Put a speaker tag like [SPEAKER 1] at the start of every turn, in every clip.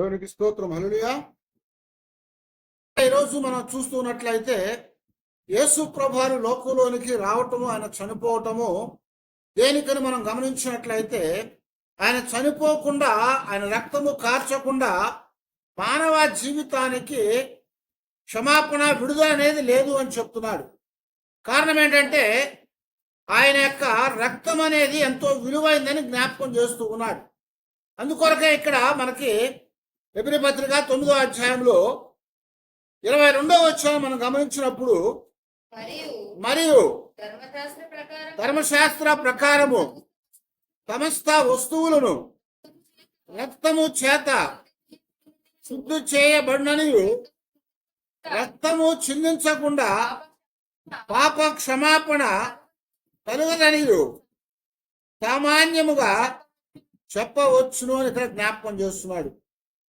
[SPEAKER 1] దేవునికి స్తోత్రం. హలుయా ఈరోజు మనం చూస్తున్నట్లయితే యేసు ప్రభారి లోకంలోనికి రావటము ఆయన చనిపోవటము దేనికని మనం గమనించినట్లయితే ఆయన చనిపోకుండా ఆయన రక్తము కార్చకుండా మానవ జీవితానికి క్షమాపణ విడుదల అనేది లేదు అని చెప్తున్నాడు. కారణం ఏంటంటే ఆయన యొక్క రక్తం అనేది ఎంతో విలువైందని జ్ఞాపకం చేస్తూ ఉన్నాడు. అందుకొరకే ఇక్కడ మనకి ఎబ్రి పత్రిక తొమ్మిదో అధ్యాయంలో ఇరవై రెండో అధ్యాయం మనం గమనించినప్పుడు
[SPEAKER 2] మరియు ధర్మశాస్త్ర
[SPEAKER 1] ప్రకారము సమస్త వస్తువులను రక్తము చేత శుద్ధి చేయబడినని రక్తము చిందించకుండా పాప క్షమాపణ కలుగదని సామాన్యముగా చెప్పవచ్చును అని ఇక్కడ జ్ఞాపకం చేస్తున్నాడు.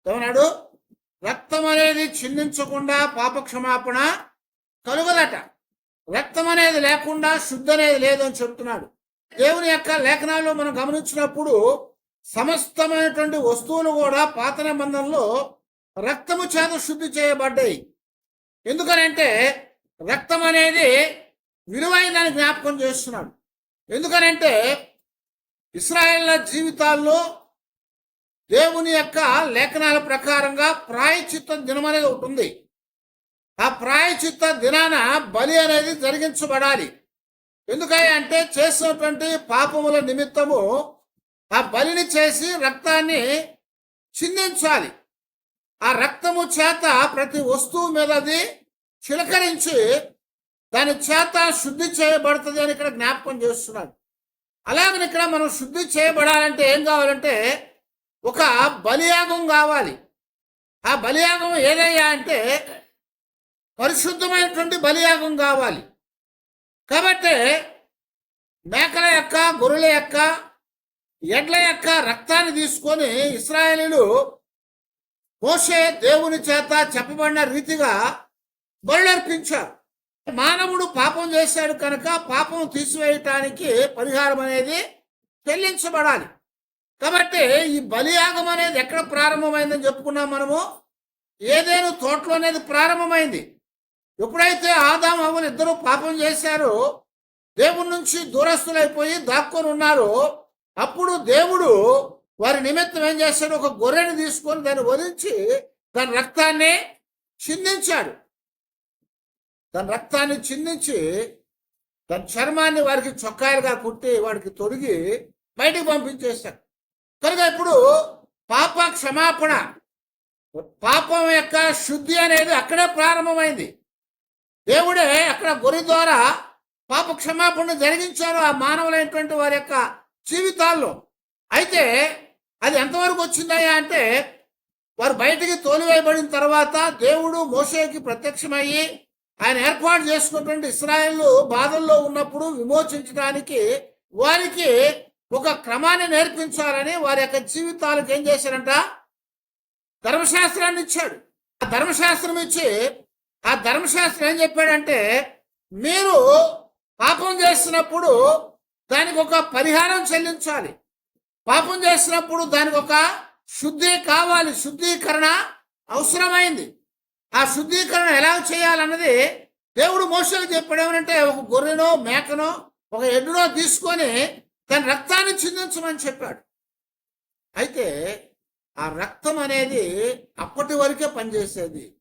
[SPEAKER 1] ఏమన్నాడు రక్తం అనేది చిందించకుండా పాపక్షమాపణ కలుగలట కలుగదట. రక్తం అనేది లేకుండా శుద్ధి అనేది లేదు అని చెప్తున్నాడు. దేవుని యొక్క లేఖనాల్లో మనం గమనించినప్పుడు సమస్తమైనటువంటి వస్తువులు కూడా పాత నిబంధనలో రక్తము చేత శుద్ధి చేయబడ్డాయి. ఎందుకనంటే రక్తం అనేది విలువైందని జ్ఞాపకం చేస్తున్నాడు. ఎందుకనంటే ఇస్రాయేళ్ళ జీవితాల్లో దేవుని యొక్క లేఖనాల ప్రకారంగా ప్రాయచిత్త దినం అనేది ఒకటి ఉంది. ఆ ప్రాయచిత్త దినాన బలి అనేది జరిగించబడాలి. ఎందుకని అంటే చేసినటువంటి పాపముల నిమిత్తము ఆ బలిని చేసి రక్తాన్ని చిందించాలి. ఆ రక్తము చేత ప్రతి వస్తువు మీద అది చిలకరించి దాని చేత శుద్ధి చేయబడుతుంది అని ఇక్కడ జ్ఞాపకం చేస్తున్నాడు. అలాగని ఇక్కడ మనం శుద్ధి చేయబడాలంటే ఏం కావాలంటే ఒక బలియాగం కావాలి. ఆ బలియాగం ఏదయ్యా అంటే పరిశుద్ధమైనటువంటి బలియాగం కావాలి. కాబట్టి మేకల యొక్క గొర్రెల యొక్క ఎడ్ల యొక్క రక్తాన్ని తీసుకొని ఇస్రాయేలీలు మోషే దేవుని చేత చెప్పబడిన రీతిగా బలులర్పించారు. మానవుడు పాపం చేశాడు కనుక పాపం తీసివేయటానికి పరిహారం అనేది చెల్లించబడాలి. కాబట్టి ఈ బలియాగం అనేది ఎక్కడ ప్రారంభమైందని చెప్పుకున్నాం మనము? ఏదేను తోటలో అనేది ప్రారంభమైంది. ఎప్పుడైతే ఆదాం అవ్వలు ఇద్దరు పాపం చేశారో దేవుడి నుంచి దూరస్తులైపోయి దాక్కొని ఉన్నారో. అప్పుడు దేవుడు వారి నిమిత్తం ఏం చేశాడు? ఒక గొర్రెని తీసుకొని దాన్ని వధించి దాని రక్తాన్ని చిందించాడు. తన రక్తాన్ని చిందించి తన చర్మాన్ని వారికి చొక్కాయలుగా కుట్టి వాడికి తొడిగి బయటికి పంపించేశాడు. కనుక ఇప్పుడు పాప క్షమాపణ పాపం యొక్క శుద్ధి అనేది అక్కడే ప్రారంభమైంది. దేవుడే అక్కడ గురి ద్వారా పాప క్షమాపణ జరిగించారు ఆ మానవులైనటువంటి వారి యొక్క జీవితాల్లో. అయితే అది ఎంతవరకు వచ్చిందయ్యా అంటే వారు బయటికి తోలివేయబడిన తర్వాత దేవుడు మోసేకి ప్రత్యక్షమయ్యి ఆయన ఏర్పాటు చేసుకున్నటువంటి ఇస్రాయేల్ బాధల్లో ఉన్నప్పుడు విమోచించడానికి వారికి ఒక క్రమాన్ని నేర్పించాలని వారి యొక్క జీవితాలకు ఏం చేశారంట? ధర్మశాస్త్రాన్ని ఇచ్చాడు. ఆ ధర్మశాస్త్రం ఇచ్చి ఆ ధర్మశాస్త్రం ఏం చెప్పాడంటే మీరు పాపం చేసినప్పుడు దానికి ఒక పరిహారం చెల్లించాలి. పాపం చేసినప్పుడు దానికి ఒక శుద్ధి కావాలి. శుద్ధీకరణ అవసరమైంది. ఆ శుద్ధీకరణ ఎలా చేయాలన్నది దేవుడు మోసలు చెప్పడం. ఏమంటే ఒక గొర్రెనో మేకనో ఒక ఎడ్డునో తీసుకొని దాని రక్తాన్ని చిందించమని చెప్పాడు. అయితే ఆ రక్తం అనేది అప్పటి వరకే పనిచేసేది.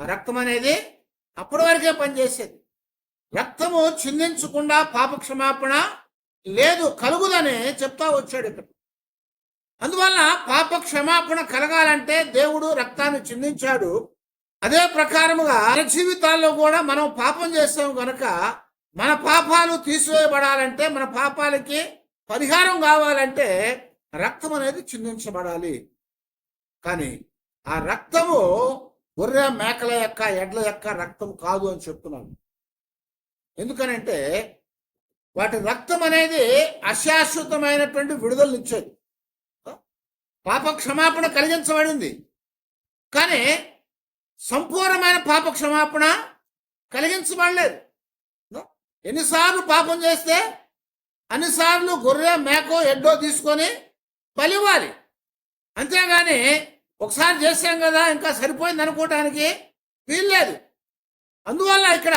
[SPEAKER 1] ఆ రక్తం అనేది అప్పటి వరకే పనిచేసేది. రక్తము చిందించకుండా పాప క్షమాపణ లేదు కలుగుదని చెప్తా వచ్చాడు ఇక్కడ. అందువల్ల పాప క్షమాపణ కలగాలంటే దేవుడు రక్తాన్ని చిందించాడు. అదే ప్రకారముగా మన జీవితాల్లో కూడా మనం పాపం చేస్తాం కనుక మన పాపాలు తీసివేయబడాలంటే మన పాపాలకి పరిహారం కావాలంటే రక్తం అనేది చిందించబడాలి. కానీ ఆ రక్తము గొర్రె మేకల యొక్క ఎడ్ల యొక్క రక్తం కాదు అని చెప్తున్నాను. ఎందుకనంటే వాటి రక్తం అనేది అశాశ్వతమైనటువంటి విడుదలనిచ్చేది. పాప క్షమాపణ కలిగించబడింది. కానీ సంపూర్ణమైన పాప క్షమాపణ కలిగించబడలేదు. ఎన్నిసార్లు పాపం చేస్తే అన్నిసార్లు గొర్రె మేకో ఎడ్డో తీసుకొని బలివ్వాలి అంతేగాని ఒకసారి చేశాం కదా ఇంకా సరిపోయింది అనుకోవటానికి వీల్లేదు. అందువల్ల ఇక్కడ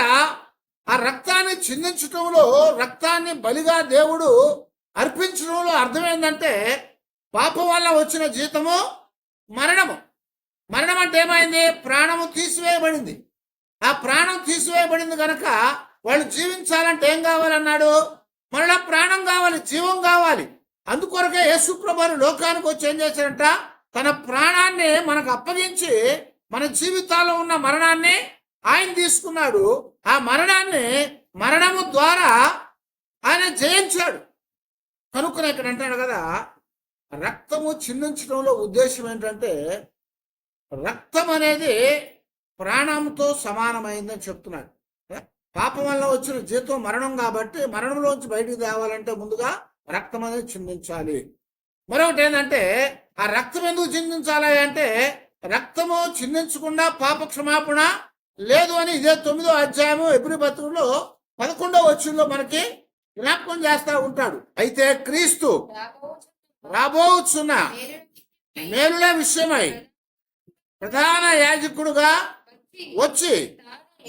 [SPEAKER 1] ఆ రక్తాన్ని చిందించటంలో రక్తాన్ని బలిగా దేవుడు అర్పించడంలో అర్థం ఏంటంటే పాపం వల్ల వచ్చిన జీతము మరణము. మరణం అంటే ఏమైంది? ప్రాణము తీసివేయబడింది. ఆ ప్రాణం తీసివేయబడింది కనుక వాళ్ళు జీవించాలంటే ఏం కావాలన్నాడు? మరలా ప్రాణం కావాలి జీవం కావాలి. అందుకొరకే యేసుప్రభుని లోకానికి వచ్చి ఏం చేశారంట? తన ప్రాణాన్ని మనకు అప్పగించి మన జీవితాల్లో ఉన్న మరణాన్ని ఆయన తీసుకున్నాడు. ఆ మరణాన్ని మరణము ద్వారా ఆయన జయించాడు. కనుక్కుని ఇక్కడ అంటాడు కదా రక్తము చిందించడంలో ఉద్దేశం ఏంటంటే రక్తం అనేది ప్రాణంతో సమానమైందని చెప్తున్నాడు. పాపం వల్ల వచ్చిన జీతం మరణం కాబట్టి మరణంలోంచి బయటికి తేవాలంటే ముందుగా రక్తం అనేది చిందించాలి. మరొకటి ఏంటంటే ఆ రక్తం ఎందుకు చిందించాలి అంటే రక్తము చిందించకుండా పాప క్షమాపణ లేదు అని ఇదే తొమ్మిదో అధ్యాయము ఎబ్రి బతుకులో పదకొండో వచ్చంలో మనకి జ్ఞాపకం చేస్తా ఉంటాడు. అయితే క్రీస్తు
[SPEAKER 2] రాబోచున్న
[SPEAKER 1] రాబోతున్న మేలుల విషయమై ప్రధాన యాజకుడుగా
[SPEAKER 2] వచ్చి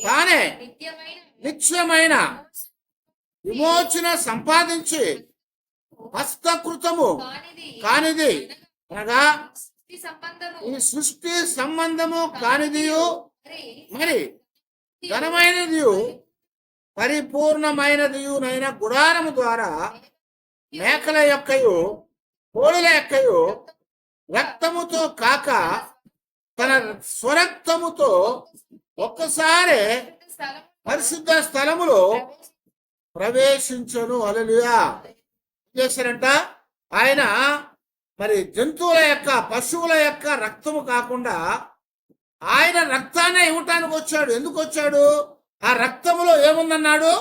[SPEAKER 2] తానే నిత్యమైన
[SPEAKER 1] విమోచన సంపాదించి హస్తకృతము
[SPEAKER 2] కానిది
[SPEAKER 1] కానిది అనగా
[SPEAKER 2] సృష్టి సంబంధము.
[SPEAKER 1] ఈ సృష్టి సంబంధము కానిదియు
[SPEAKER 2] మరి
[SPEAKER 1] ఘనమైనది పరిపూర్ణమైనదియునైన గుడారము ద్వారా మేకల యొక్కయు కోడుల యొక్కయు రక్తముతో కాక తన స్వరక్తముతో ఒక్కసారి పరిశుద్ధ స్థలములో ప్రవేశించను. అలలుయా చేశారంట? ఆయన మరి జంతువుల యొక్క పశువుల యొక్క రక్తము కాకుండా ఆయన రక్తాన్ని ఇవ్వటానికి వచ్చాడు. ఎందుకు వచ్చాడు? ఆ రక్తములో ఏముందన్నాడు?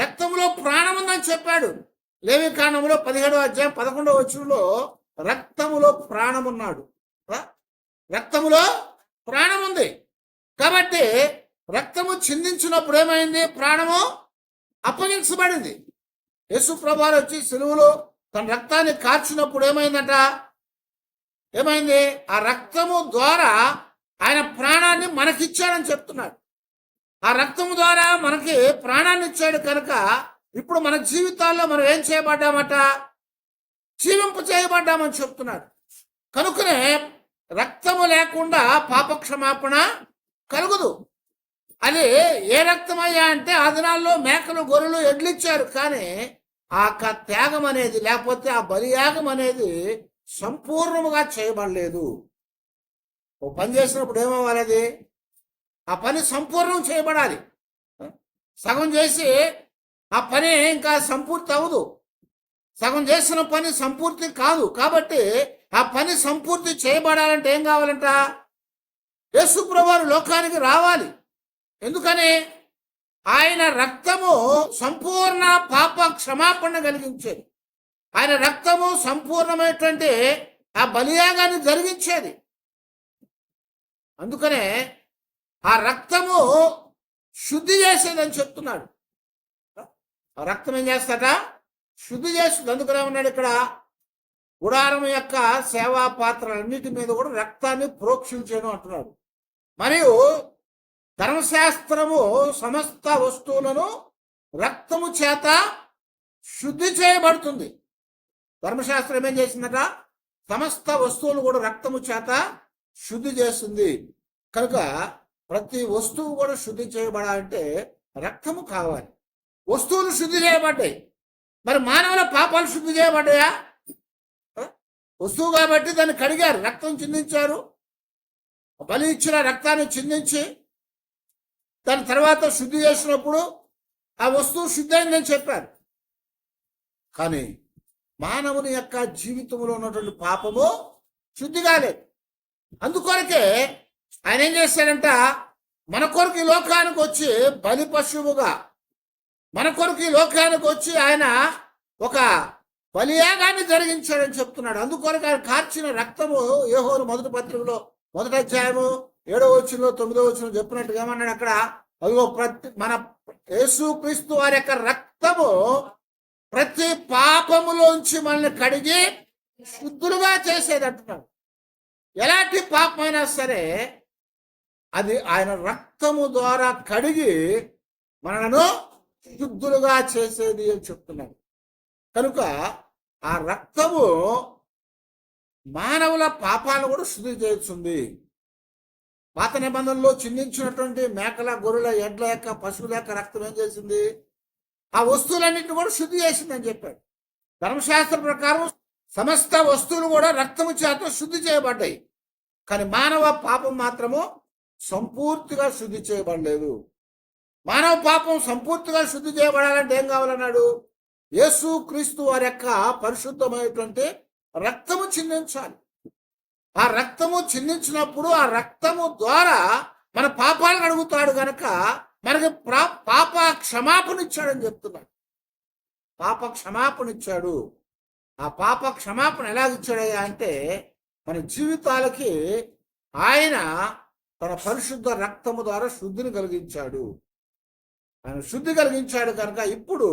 [SPEAKER 1] రక్తములో ప్రాణం ఉందని చెప్పాడు. లేవి కాండంలో పదిహేడో అధ్యాయం పదకొండవ వచ్చులో రక్తములో ప్రాణం ఉన్నాడు రక్తములో ప్రాణం ఉంది కాబట్టి రక్తము చిందించినప్పుడు ఏమైంది? ప్రాణము అప్పగించబడింది. యేసు ప్రభాలు వచ్చి సెలువులో తన రక్తాన్ని కార్చినప్పుడు ఏమైందట? ఏమైంది? ఆ రక్తము ద్వారా ఆయన ప్రాణాన్ని మనకిచ్చాడని చెప్తున్నాడు. ఆ రక్తము ద్వారా మనకి ప్రాణాన్ని ఇచ్చాడు కనుక ఇప్పుడు మన జీవితాల్లో మనం ఏం చేయబడ్డామట? జీవింపు చేయబడ్డామని చెప్తున్నాడు. కనుకనే రక్తము లేకుండా పాపక్షమాపణ కలుగుదు. అది ఏ రక్తమయ్యా అంటే అదనాల్లో మేకలు గొర్రెలు ఎడ్లిచ్చారు. కానీ ఆ త్యాగం అనేది లేకపోతే ఆ బలియాగం అనేది సంపూర్ణముగా చేయబడలేదు. ఓ పని చేసినప్పుడు ఏమవ్వాలి ఆ పని సంపూర్ణం చేయబడాలి. సగం చేసి ఆ పని ఇంకా సంపూర్తి అవ్వదు. సగం చేసిన పని సంపూర్తి కాదు. కాబట్టి ఆ పని సంపూర్తి చేయబడాలంటే ఏం కావాలంట? యేసు లోకానికి రావాలి. ఎందుకని? ఆయన రక్తము సంపూర్ణ పాప క్షమాపణ కలిగించేది. ఆయన రక్తము సంపూర్ణమైనటువంటి ఆ బలియాగాన్ని జరిగించేది. అందుకనే ఆ రక్తము శుద్ధి చేసేదని చెప్తున్నాడు. ఆ రక్తం ఏం చేస్తాట? శుద్ధి చేస్తుంది. అందుకనే ఉన్నాడు ఇక్కడ? గుడారం యొక్క సేవా పాత్రలన్నిటి మీద కూడా రక్తాన్ని ప్రోక్షించాను అంటున్నాడు. మరియు ధర్మశాస్త్రము సమస్త వస్తువులను రక్తము చేత శుద్ధి చేయబడుతుంది. ధర్మశాస్త్రం ఏం చేసిందట? సమస్త వస్తువులు కూడా రక్తము చేత శుద్ధి చేస్తుంది. కనుక ప్రతి వస్తువు కూడా శుద్ధి చేయబడాలంటే రక్తము కావాలి. వస్తువులు శుద్ధి చేయబడ్డాయి. మరి మానవుల పాపాలు శుద్ధి చేయబడ్డాయా? వస్తువు కాబట్టి దాన్ని కడిగారు రక్తం చిందించారు. బలి ఇచ్చిన రక్తాన్ని చిందించి దాని తర్వాత శుద్ధి చేసినప్పుడు ఆ వస్తువు శుద్ధైందని చెప్పారు. కానీ మానవుని యొక్క జీవితంలో ఉన్నటువంటి పాపము శుద్ధి కాలేదు. అందుకొరకే ఆయన ఏం చేశాడంట మన కొరకు ఈ లోకానికి వచ్చి బలి పశువుగా మన కొరకు ఈ లోకానికి వచ్చి ఆయన ఒక బలియాగాన్ని జరిగించాడని చెప్తున్నాడు. అందుకొరకు ఆయన కార్చిన రక్తము ఏహోరు మొదటి పత్రికలో మొదటి అధ్యాయము ఏడో వచ్చినలో తొమ్మిదో వచ్చిన చెప్పినట్టుగా ఏమన్నాడు అక్కడ? అదిగో ప్రతి మన యేసు క్రీస్తు వారి యొక్క రక్తము ప్రతి పాపములోంచి మనల్ని కడిగి శుద్ధులుగా చేసేది అంటున్నాడు ఎలాంటి పాపమైనా సరే అది ఆయన రక్తము ద్వారా కడిగి మనను శుద్ధులుగా చేసేది అని చెప్తున్నాడు. కనుక ఆ రక్తము మానవుల పాపాలను కూడా శుద్ధి చేస్తుంది. పాత నిబంధనలో చిందించినటువంటి మేకల గొర్రెల ఎడ్ల యొక్క పశువుల యొక్క రక్తం ఏం చేసింది? ఆ వస్తువులన్నింటిని కూడా శుద్ధి చేసిందని చెప్పాడు. ధర్మశాస్త్రం ప్రకారం సమస్త వస్తువులు కూడా రక్తము చేత శుద్ధి చేయబడ్డాయి. కానీ మానవ పాపం మాత్రము సంపూర్తిగా శుద్ధి చేయబడలేదు. మానవ పాపం సంపూర్తిగా శుద్ధి చేయబడాలంటే ఏం కావాలన్నాడు? యేసు క్రీస్తు వారి యొక్క పరిశుద్ధమైనటువంటి రక్తము చిందించాలి. ఆ రక్తము చిందించినప్పుడు ఆ రక్తము ద్వారా మన పాపాలను అడుగుతాడు గనక మనకి పాప క్షమాపణ ఇచ్చాడని చెప్తున్నాడు. పాప క్షమాపణ ఇచ్చాడు ఆ పాప క్షమాపణ ఎలా ఇచ్చాడయ్యా అంటే మన జీవితాలకి ఆయన తన పరిశుద్ధ రక్తము ద్వారా శుద్ధిని కలిగించాడు. ఆయన శుద్ధి కలిగించాడు కనుక ఇప్పుడు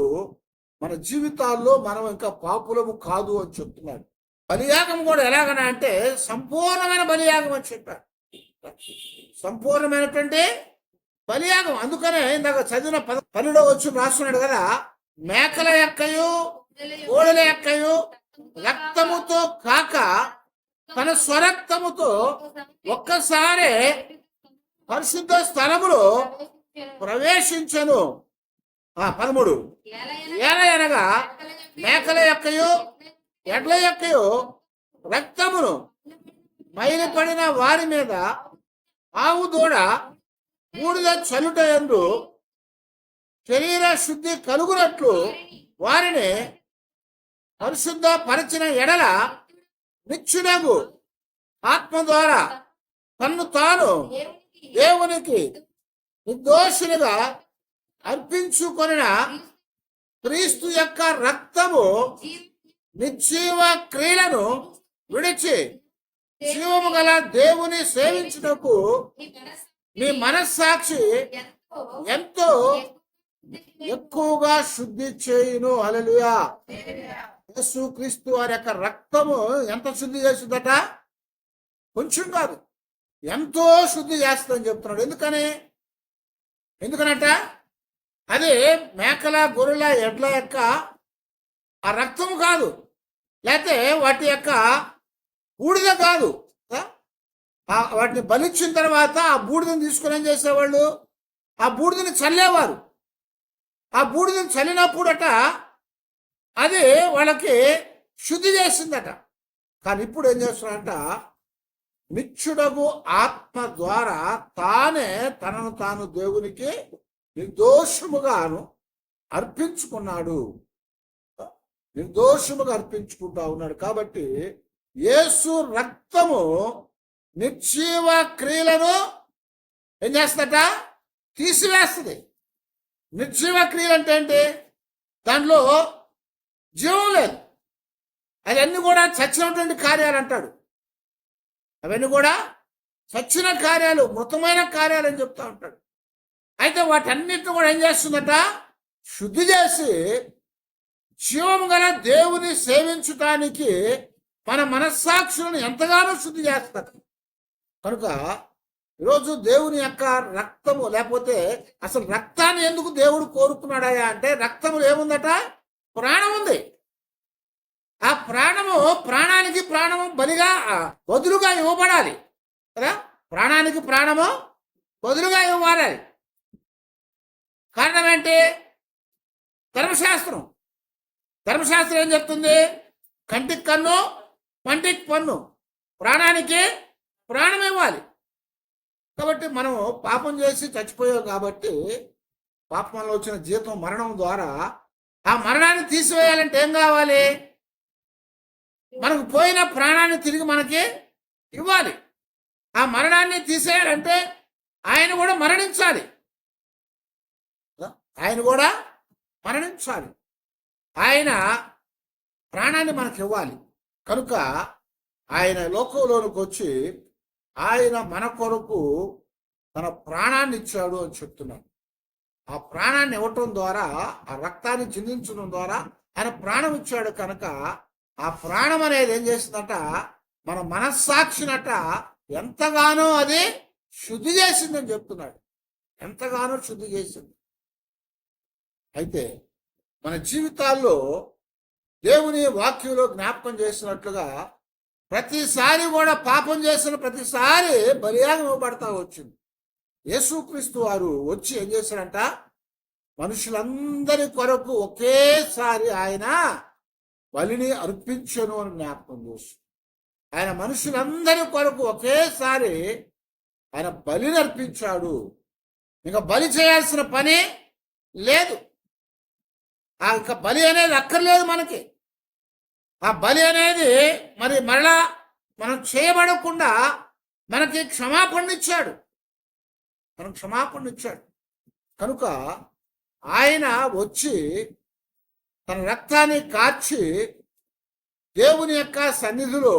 [SPEAKER 1] మన జీవితాల్లో మనం ఇంకా పాపులము కాదు అని చెప్తున్నాడు. బలియాగం కూడా ఎలాగనా అంటే సంపూర్ణమైన బలియాగం అని చెప్పాడు సంపూర్ణమైనటువంటి బలియాగం. అందుకనే ఇందాక చదివిన పద పన్నెండో వచ్చి రాస్తున్నాడు కదా మేకల యొక్కయు కోడల యొక్కయు రక్తముతో కాక తన స్వరక్తముతో ఒక్కసారి పరిశుద్ధ స్థలములో ప్రవేశించను. ఆ పదమూడు. ఏల అనగా మేకల యొక్కయు ఎడ్ల యొక్కయు రక్తమును బయలుపడిన వారి మీద ఆవు దూడ బూడిద చలుట ఎందు శరీర శుద్ధి కలుగునట్లు వారిని పరిశుద్ధ పరిచిన ఎడల నిచ్చునగు ఆత్మ ద్వారా తన్ను తాను దేవునికి నిర్దోషులుగా అర్పించుకొనిన క్రీస్తు యొక్క రక్తము నిజీవ క్రియలను విడిచి జీవము గల దేవుని సేవించుటకు మీ మనస్సాక్షి ఎంతో ఎక్కువగా శుద్ధి చేయును. అలలుయా యేసు క్రీస్తు వారి యొక్క రక్తము ఎంత శుద్ధి చేస్తుందట? కొంచెం కాదు. ఎంతో శుద్ధి చేస్తుందని చెప్తున్నాడు. ఎందుకని? ఎందుకనట? అది మేకల గొర్రెల ఎడ్ల యొక్క ఆ రక్తము కాదు. లేకపోతే వాటి యొక్క బూడిద కాదు. వాటిని బలిచ్చిన తర్వాత ఆ బూడిదని తీసుకుని ఏం చేసేవాళ్ళు? ఆ బూడిదని చల్లేవారు. ఆ బూడిదని చల్లినప్పుడట అది వాళ్ళకి శుద్ధి చేసిందట. కానీ ఇప్పుడు ఏం చేస్తున్నారంట? నిత్యుడగు ఆత్మ ద్వారా తానే తనను తాను దేవునికి నిర్దోషముగాను అర్పించుకున్నాడు. నిర్దోషముగా అర్పించుకుంటా ఉన్నాడు. కాబట్టి యేసు రక్తము నిర్జీవ క్రియలను ఏం చేస్తుందట? తీసివేస్తుంది. నిర్జీవ క్రియలు అంటే ఏంటి? దాంట్లో జీవం లేదు. అవన్నీ కూడా చచ్చినటువంటి కార్యాలు అంటాడు. అవన్నీ కూడా చచ్చిన కార్యాలు మృతమైన కార్యాలు అని చెప్తా ఉంటాడు. అయితే వాటన్నిటిని కూడా ఏం చేస్తుందట? శుద్ధి చేసి జీవం గల దేవుని సేవించటానికి మన మనస్సాక్షులను ఎంతగానో శుద్ధి చేస్తారు. కనుక ఈరోజు దేవుని యొక్క రక్తము లేకపోతే అసలు రక్తాన్ని ఎందుకు దేవుడు కోరుకున్నాడయా అంటే రక్తము ఏముందట? ప్రాణం ఉంది. ఆ ప్రాణము ప్రాణానికి ప్రాణము బలిగా బదులుగా ఇవ్వబడాలి. కదా? ప్రాణానికి ప్రాణము బదులుగా ఇవ్వాలి. కారణం ఏంటి? ధర్మశాస్త్రం. ధర్మశాస్త్రం ఏం చెప్తుంది? కంటికి కన్ను పంటికి పన్ను. ప్రాణానికి ప్రాణం ఇవ్వాలి. కాబట్టి మనం పాపం చేసి చచ్చిపోయాం కాబట్టి పాపంలో వచ్చిన జీతం మరణం ద్వారా ఆ మరణాన్ని తీసివేయాలంటే ఏం కావాలి? మనకు పోయిన ప్రాణాన్ని తిరిగి మనకి ఇవ్వాలి. ఆ మరణాన్ని తీసేయాలంటే ఆయన కూడా మరణించాలి. ఆయన కూడా మరణించాలి. ఆయన ప్రాణాన్ని మనకి ఇవ్వాలి. కనుక ఆయన లోకంలోనికి వచ్చి ఆయన మన కొరకు తన ప్రాణాన్ని ఇచ్చాడు అని చెప్తున్నాడు. ఆ ప్రాణాన్ని ఇవ్వటం ద్వారా ఆ రక్తాన్ని చిందించడం ద్వారా ఆయన ప్రాణం ఇచ్చాడు కనుక ఆ ప్రాణం అనేది ఏం చేసిందట? మన మనస్సాక్షినట ఎంతగానో అది శుద్ధి చేసిందని చెప్తున్నాడు. ఎంతగానో శుద్ధి చేసింది. అయితే మన జీవితాల్లో దేవుని వాక్యంలో జ్ఞాపకం చేసినట్లుగా ప్రతిసారి కూడా పాపం చేసిన ప్రతిసారి బలియాగం ఇవ్వబడతా వచ్చింది. యేసుక్రీస్తు వారు వచ్చి ఏం చేశారంట? మనుషులందరి కొరకు ఒకేసారి ఆయన బలిని అర్పించను అని జ్ఞాపకం చేస్తుంది ఆయన మనుషులందరి కొరకు ఒకేసారి ఆయన బలిని అర్పించాడు. ఇంకా బలి చేయాల్సిన పని లేదు. ఆ ఇంకా బలి అనేది అక్కర్లేదు మనకి. ఆ బలి అనేది మరి మరలా మనం చేయబడకుండా మనకి క్షమాపణ ఇచ్చాడు. మనం క్షమాపణ ఇచ్చాడు. కనుక ఆయన వచ్చి తన రక్తాన్ని కార్చి దేవుని యొక్క సన్నిధిలో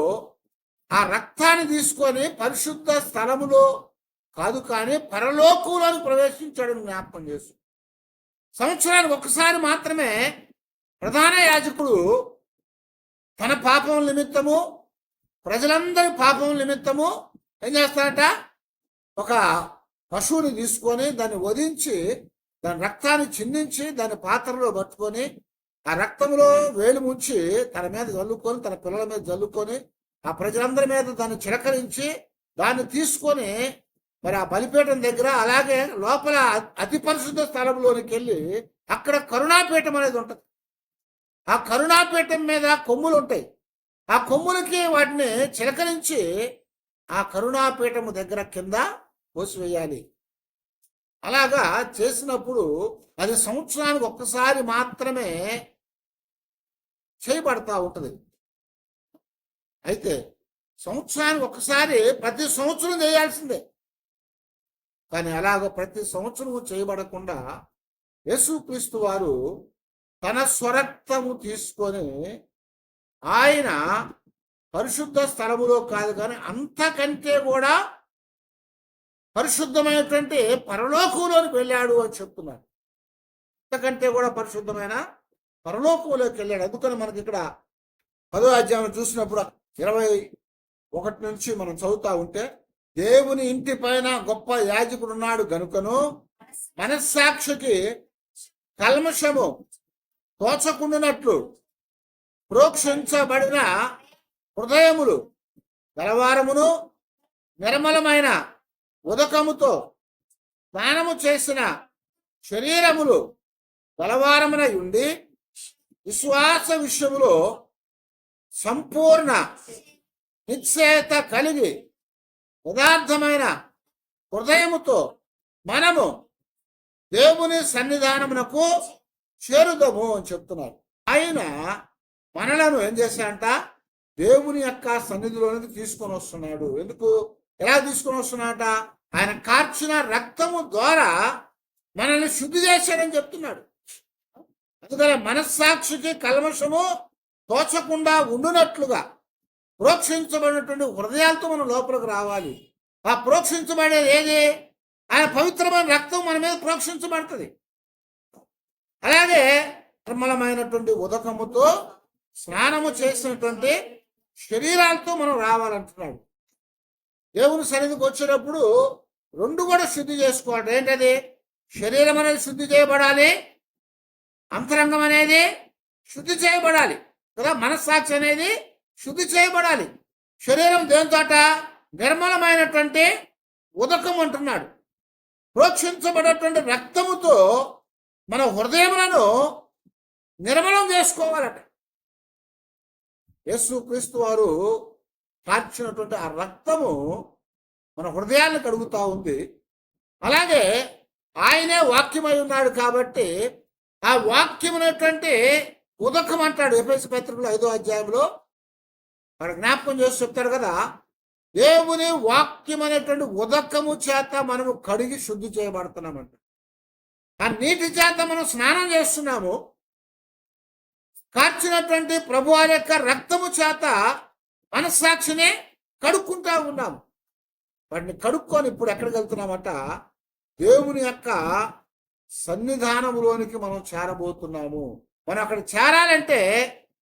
[SPEAKER 1] ఆ రక్తాన్ని తీసుకొని పరిశుద్ధ స్థలములో కాదు కానీ పరలోకంలోకి ప్రవేశించాడని జ్ఞాపకం చేసు సంవత్సరానికి ఒకసారి మాత్రమే ప్రధాన యాజకుడు తన పాపం నిమిత్తము ప్రజలందరి పాపం నిమిత్తము ఏం చేస్తాడట ఒక పశువుని తీసుకొని దాన్ని వధించి దాని రక్తాన్ని చిందించి దాని పాత్రలో పట్టుకొని ఆ రక్తంలో వేలు ముంచి తన మీద జల్లుకొని తన పిల్లల మీద జల్లుకొని ఆ ప్రజలందరి మీద దాన్ని చిలకరించి దాన్ని తీసుకొని మరి ఆ బలిపీఠం దగ్గర అలాగే లోపల అతి పరిశుద్ధ స్థలంలోనికి వెళ్ళి అక్కడ కరుణాపీఠం అనేది ఉంటుంది. ఆ కరుణాపీఠం మీద కొమ్ములు ఉంటాయి. ఆ కొమ్ములకి వాటిని చిలకరించి ఆ కరుణాపీఠము దగ్గర కింద పోసివేయాలి. అలాగా చేసినప్పుడు అది సంవత్సరానికి ఒక్కసారి మాత్రమే చేయబడతా ఉంటుంది. అయితే సంవత్సరానికి ఒకసారి ప్రతి సంవత్సరం చేయాల్సిందే. కానీ అలాగ ప్రతి సంవత్సరం చేయబడకుండా యేసుక్రీస్తు వారు తన స్వరక్తము తీసుకొని ఆయన పరిశుద్ధ స్థలములో కాదు కానీ అంతకంటే కూడా పరిశుద్ధమైనటువంటి పరలోకంలోకి వెళ్ళాడు అని చెప్తున్నారు. అంతకంటే కూడా పరిశుద్ధమైన పరలోకంలోకి వెళ్ళాడు. అందుకని మనకి ఇక్కడ పదో అధ్యాయం చూసినప్పుడు ఇరవై ఒకటి నుంచి మనం చదువుతా ఉంటే దేవుని ఇంటి పైన గొప్ప యాజకుడు ఉన్నాడు గనుకను మనస్సాక్షికి కల్మషము తోచకుండినట్లు ప్రోక్షించబడిన హృదయములు గలవారమును నిర్మలమైన ఉదకముతో స్నానము చేసిన శరీరములు గలవారమున ఉండి విశ్వాస విషయములో సంపూర్ణ నిశ్చయత కలిగి యథార్థమైన హృదయముతో మనము దేవుని సన్నిధానమునకు చేరుదము అని చెప్తున్నారు. ఆయన మనలను ఏం చేశాడంట? దేవుని యొక్క సన్నిధిలోనికి తీసుకొని వస్తున్నాడు. ఎందుకు? ఎలా తీసుకొని వస్తున్నాడట? ఆయన కార్చిన రక్తము ద్వారా మనల్ని శుద్ధి చేశాడని చెప్తున్నాడు. అందుకనే మనస్సాక్షికి కల్మషము తోచకుండా ఉండునట్లుగా ప్రోక్షించబడినటువంటి హృదయాలతో మనం లోపలికి రావాలి. ఆ ప్రోక్షించబడేది ఏది? ఆయన పవిత్రమైన రక్తం మన మీద ప్రోక్షించబడుతుంది అలాగే నిర్మలమైనటువంటి ఉదకముతో స్నానము చేసినటువంటి శరీరాలతో మనం రావాలంటున్నాడు. దేవుని సన్నిధికి వచ్చేటప్పుడు రెండు కూడా శుద్ధి చేసుకోవాలి. ఏంటది? శరీరం అనేది శుద్ధి చేయబడాలి. అంతరంగం అనేది శుద్ధి చేయబడాలి. కదా? మనస్సాక్షి అనేది శుద్ధి చేయబడాలి. శరీరం దేనితోట? నిర్మలమైనటువంటి ఉదకం అంటున్నాడు. ప్రోక్షించబడేటువంటి రక్తముతో మన హృదయములను నిర్మలం చేసుకోవాలట. యేసు క్రీస్తు వారు కార్చినటువంటి ఆ రక్తము మన హృదయాన్ని కడుగుతా ఉంది. అలాగే ఆయనే వాక్యమై ఉన్నాడు కాబట్టి ఆ వాక్యం అనేటువంటి ఉదకం అంటాడు. ఎఫ్ఎస్ పత్రికలో ఐదో అధ్యాయంలో మన జ్ఞాపకం చేసి చెప్తారు కదా దేవుని వాక్యం అనేటువంటి ఉదకము చేత మనము కడిగి శుద్ధి చేయబడుతున్నామంట. ఆ నీటి చేత మనం స్నానం చేస్తున్నాము. కార్చినటువంటి ప్రభు వారి యొక్క రక్తము చేత మనస్సాక్షినే కడుక్కుంటా ఉన్నాము. వాటిని కడుక్కొని ఇప్పుడు ఎక్కడికి వెళ్తున్నామంట దేవుని యొక్క సన్నిధానములోనికి మనం చేరబోతున్నాము. మనం అక్కడ చేరాలంటే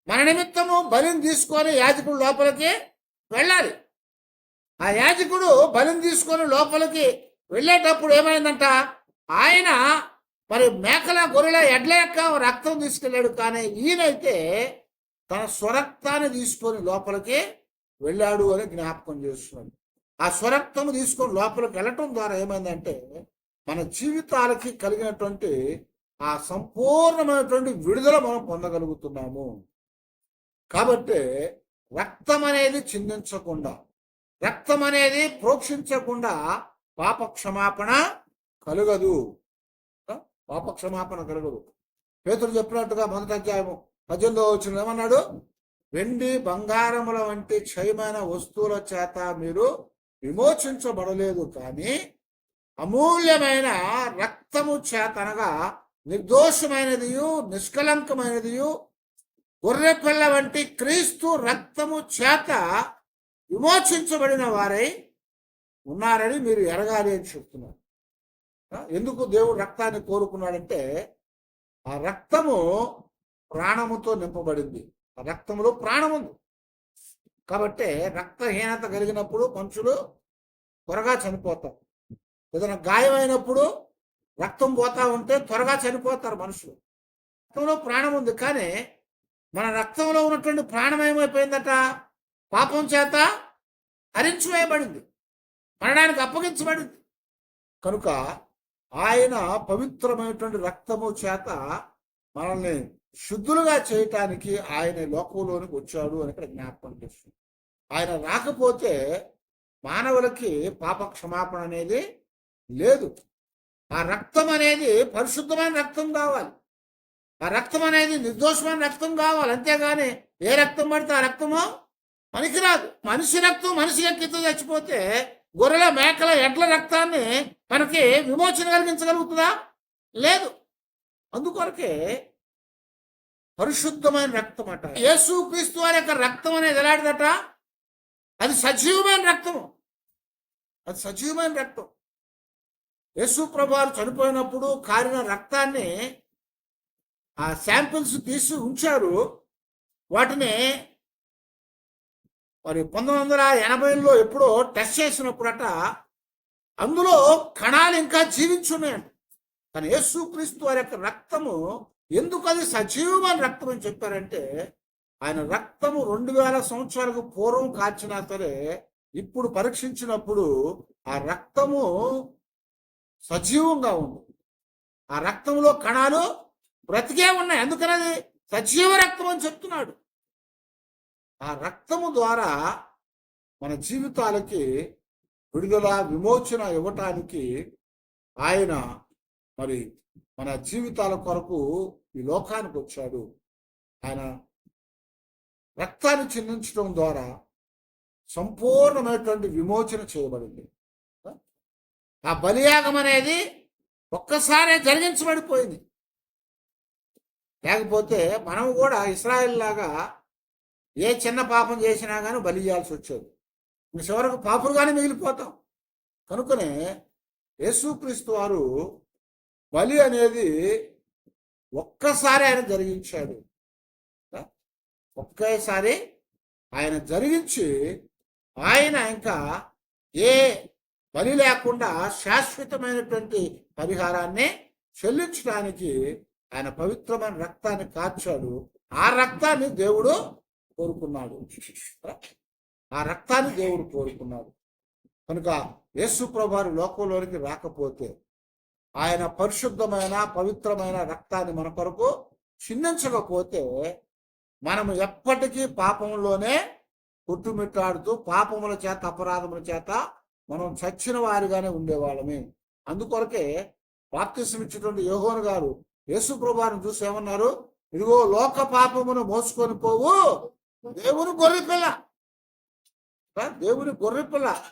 [SPEAKER 1] మన నిమిత్తము బలిని తీసుకొని యాజకుడు లోపలికి వెళ్ళాలి. ఆ యాజకుడు బలిని తీసుకొని లోపలికి వెళ్ళేటప్పుడు ఏమైందంట? ఆయన మరి మేకల గొర్రెల ఎడ్ల యొక్క రక్తం తీసుకెళ్ళాడు. కానీ ఈయనైతే తన స్వరక్తాన్ని తీసుకొని లోపలికి వెళ్ళాడు అని జ్ఞాపకం చేస్తున్నాడు. ఆ స్వరక్తము తీసుకొని లోపలికి వెళ్ళటం ద్వారా ఏమైందంటే మన జీవితాలకి కలిగినటువంటి ఆ సంపూర్ణమైనటువంటి విడుదల మనం పొందగలుగుతున్నాము. కాబట్టి రక్తం అనేది చిందించకుండా రక్తం అనేది ప్రోక్షించకుండా పాప క్షమాపణ కలగదు. పాప క్షమాపణ కలగదు. పేతుడు చెప్పినట్టుగా మొదటి అధ్యాయము పద్దెనిమిదో వచ్చిన ఏమన్నాడు? వెండి బంగారముల వంటి క్షయమైన వస్తువుల చేత మీరు విమోచించబడలేదు కానీ అమూల్యమైన రక్తము చేత అనగా నిర్దోషమైనదియు నిష్కలంకమైనదియు గొర్రెపిల్ల వంటి క్రీస్తు రక్తము చేత విమోచించబడిన వారై ఉన్నారని మీరు ఎరగాలి అని చెప్తున్నారు. ఎందుకు దేవుడు రక్తాన్ని కోరుకున్నాడంటే ఆ రక్తము ప్రాణముతో నింపబడింది. ఆ రక్తములో ప్రాణం ఉంది కాబట్టి రక్తహీనత కలిగినప్పుడు మనుషులు త్వరగా చనిపోతారు. ఏదైనా గాయమైనప్పుడు రక్తం పోతా ఉంటే త్వరగా చనిపోతారు మనుషులు. రక్తంలో ప్రాణం ఉంది కానీ మన రక్తంలో ఉన్నటువంటి ప్రాణమయమైపోయిందట పాపం చేత హరించివేయబడింది మరణానికి అప్పగించబడింది. కనుక ఆయన పవిత్రమైనటువంటి రక్తము చేత మనల్ని శుద్ధులుగా చేయటానికి ఆయన లోకంలోనికి వచ్చాడు అని ఇక్కడ జ్ఞాపకం చేస్తుంది. ఆయన రాకపోతే మానవులకి పాప క్షమాపణ అనేది లేదు. ఆ రక్తం అనేది పరిశుద్ధమైన రక్తం కావాలి. ఆ రక్తం అనేది నిర్దోషమైన రక్తం కావాలి అంతేగాని ఏ రక్తం పడితే ఆ రక్తము పనికిరాదు. మనిషి రక్తం మనిషి ఎక్కితో చచ్చిపోతే గొర్రెల మేకల ఎడ్ల రక్తాన్ని మనకి విమోచన కలిగించగలుగుతుందా? లేదు. అందుకొరకే పరిశుద్ధమైన రక్తం అట. యేసు క్రీస్తు వారి యొక్క రక్తం అనేది ఎలాంటిదట? అది సజీవమైన రక్తము. అది సజీవమైన రక్తం. యేసు ప్రభువారు చనిపోయినప్పుడు కారిన రక్తాన్ని ఆ శాంపిల్స్ తీసి ఉంచారు. వాటిని మరి పంతొమ్మిది వందల ఎనభైలో ఎప్పుడో టెస్ట్ చేసినప్పుడట అందులో కణాలు ఇంకా జీవించున్నాయంట కానీ యేసుక్రీస్తు వారి యొక్క రక్తము ఎందుకు అది సజీవమైన రక్తం అని చెప్పారంటే ఆయన రక్తము రెండు వేల సంవత్సరాలకు పూర్వం కాల్చినా సరే ఇప్పుడు పరీక్షించినప్పుడు ఆ రక్తము సజీవంగా ఉంది. ఆ రక్తంలో కణాలు బ్రతికే ఉన్నాయి. అందుకనది సజీవ రక్తం అని చెప్తున్నాడు. ఆ రక్తము ద్వారా మన జీవితాలకి విడుదల విమోచన ఇవ్వటానికి ఆయన మరి మన జీవితాల కొరకు ఈ లోకానికి వచ్చాడు. ఆయన రక్తాన్ని చిందించడం ద్వారా సంపూర్ణమైనటువంటి విమోచన చేయబడింది. ఆ బలియాగం అనేది ఒక్కసారే జరిగించబడిపోయింది. లేకపోతే మనం కూడా ఇస్రాయల్ లాగా ఏ చిన్న పాపం చేసినా కానీ బలి చేయాల్సి వచ్చేది. చివరకు పాపులుగానే మిగిలిపోతాం. కనుకనే యేసుక్రీస్తు వారు బలి అనేది ఒక్కసారి ఆయన జరిగించాడు. ఒక్కసారి ఆయన జరిగించి ఆయన ఇంకా ఏ బలి లేకుండా శాశ్వతమైనటువంటి పరిహారాన్ని చెల్లించడానికి ఆయన పవిత్రమైన రక్తాన్ని కార్చాడు. ఆ రక్తాన్ని దేవుడు కోరుకున్నాడు. ఆ రక్తాన్ని దేవుడు కోరుకున్నాడు. కనుక యేసు ప్రభువారి లోకంలోనికి రాకపోతే ఆయన పరిశుద్ధమైన పవిత్రమైన రక్తాన్ని మన కొరకు చిందించకపోతే మనము ఎప్పటికీ పాపంలోనే కొట్టుమిట్టాడుతూ పాపముల చేత అపరాధముల చేత మనం చచ్చిన వారిగానే ఉండేవాళ్ళమే. అందుకొరకే బాప్తిసం ఇచ్చినటువంటి గారు యేసు ప్రభాని చూసి ఏమన్నారు ఇదిగో లోక పాపమును మోసుకొని పోవు. దేవుని గొర్రె పిల్ల. దేవుని గొర్రె పిల్ల.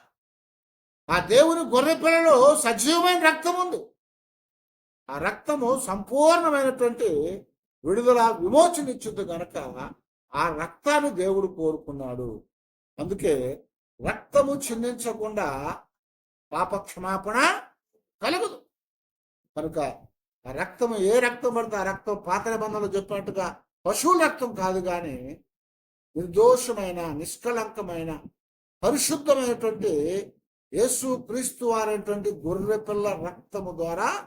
[SPEAKER 1] ఆ దేవుని గొర్రె పిల్లలో సజీవమైన రక్తం ఉంది. ఆ రక్తము సంపూర్ణమైనటువంటి విడుదల విమోచన ఇచ్చింది గనక ఆ రక్తాన్ని దేవుడు కోరుకున్నాడు. అందుకే రక్తము చిందించకుండా పాప క్షమాపణ కలగదు. కనుక ఆ రక్తం ఏ రక్తం పడితే ఆ రక్తం పాత బంధంలో చెప్పినట్టుగా పశువుల రక్తం కాదు కానీ నిర్దోషమైన నిష్కలంకమైన పరిశుద్ధమైనటువంటి యేసు క్రీస్తు వారైనటువంటి గొర్రె పిల్ల రక్తము ద్వారా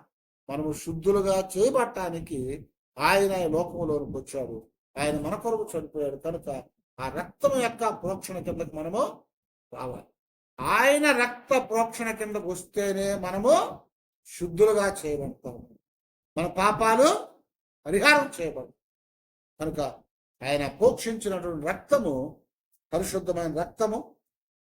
[SPEAKER 1] మనము శుద్ధులుగా చేపట్టడానికి ఆయన లోకంలోనికి వచ్చాడు. ఆయన మన కొరకు చనిపోయాడు. కనుక ఆ రక్తం యొక్క ప్రోక్షణ కిందకి మనము రావాలి. ఆయన రక్త ప్రోక్షణ కిందకు వస్తేనే మనము శుద్ధులుగా చేయబడతాము. మన పాపాలు పరిహారం చేయబడు కనుక ఆయన పోక్షించినటువంటి రక్తము పరిశుద్ధమైన రక్తము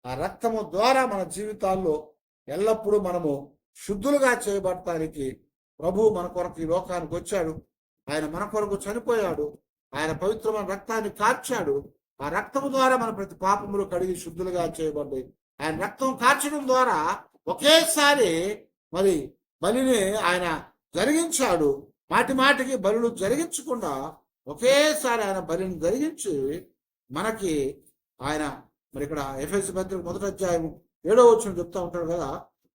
[SPEAKER 1] ఆ రక్తము ద్వారా మన జీవితాల్లో ఎల్లప్పుడూ మనము శుద్ధులుగా చేయబడటానికి ప్రభు మన కొరకు ఈ లోకానికి వచ్చాడు. ఆయన మన కొరకు చనిపోయాడు. ఆయన పవిత్రమైన రక్తాన్ని కార్చాడు. ఆ రక్తము ద్వారా మన ప్రతి పాపములు కడిగి శుద్ధులుగా చేయబడ్డాయి ఆయన రక్తం కార్చడం ద్వారా ఒకేసారి మరి బలిని ఆయన జరిగించాడు. మాటి మాటికి బలులు జరిగించకుండా ఒకేసారి ఆయన బలిని జరిగించి మనకి ఆయన మరి ఇక్కడ ఎఫ్ఎస్ పత్రిక మొదటి అధ్యాయం ఏడో వచ్చిన చెప్తా ఉంటాడు కదా.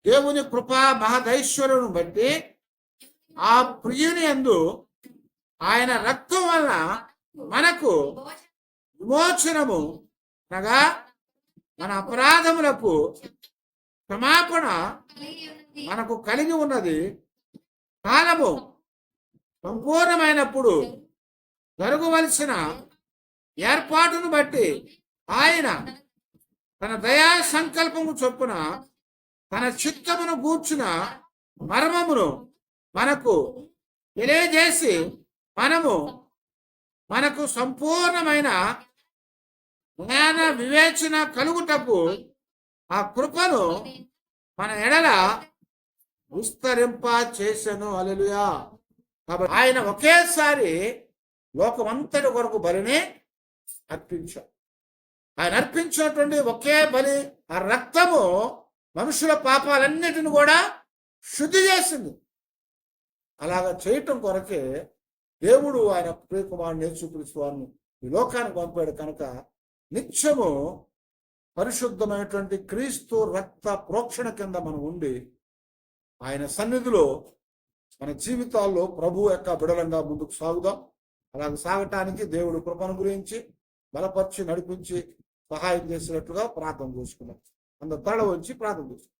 [SPEAKER 1] దేవుని కృప మహదైశ్వర్యం బట్టి ఆ ప్రియుని యందు ఆయన రక్తం వలన మనకు విమోచనము అనగా మన అపరాధములకు క్షమాపణ మనకు కలిగి ఉన్నది కాలము సంపూర్ణమైనప్పుడు జరగవలసిన ఏర్పాటును బట్టి ఆయన తన దయా సంకల్పము చొప్పున తన చిత్తమును గూర్చిన మర్మమును మనకు తెలియజేసి మనము మనకు సంపూర్ణమైన జ్ఞాన వివేచన కలుగుటకు ఆ కృపను మన ఎడల విస్తరింప చేసెను అలెలుయా కాబట్టి ఆయన ఒకేసారి లోకమంతటి కొరకు బలిని అర్పించాడు. ఆయన అర్పించినటువంటి ఒకే బలి ఆ రక్తము మనుషుల పాపాలన్నిటిని కూడా శుద్ధి చేసింది. అలాగ చేయటం కొరకే దేవుడు ఆయన ప్రియకుమారుని నేర్చుకుని వారిని ఈ లోకానికి పంపాడు. కనుక నిత్యము పరిశుద్ధమైనటువంటి క్రీస్తు రక్త ప్రోక్షణ కింద మనం ఉండి ఆయన సన్నిధిలో మన జీవితాల్లో ప్రభు యొక్క బిడలంగా ముందుకు సాగుదాం. అలాగే సాగటానికి దేవుడు కృపను గురించి బలపరిచి నడిపించి సహాయం చేసినట్లుగా ప్రార్థన చేసుకున్నాం అందరు తల వచ్చి ప్రార్థన చేసుకున్నాం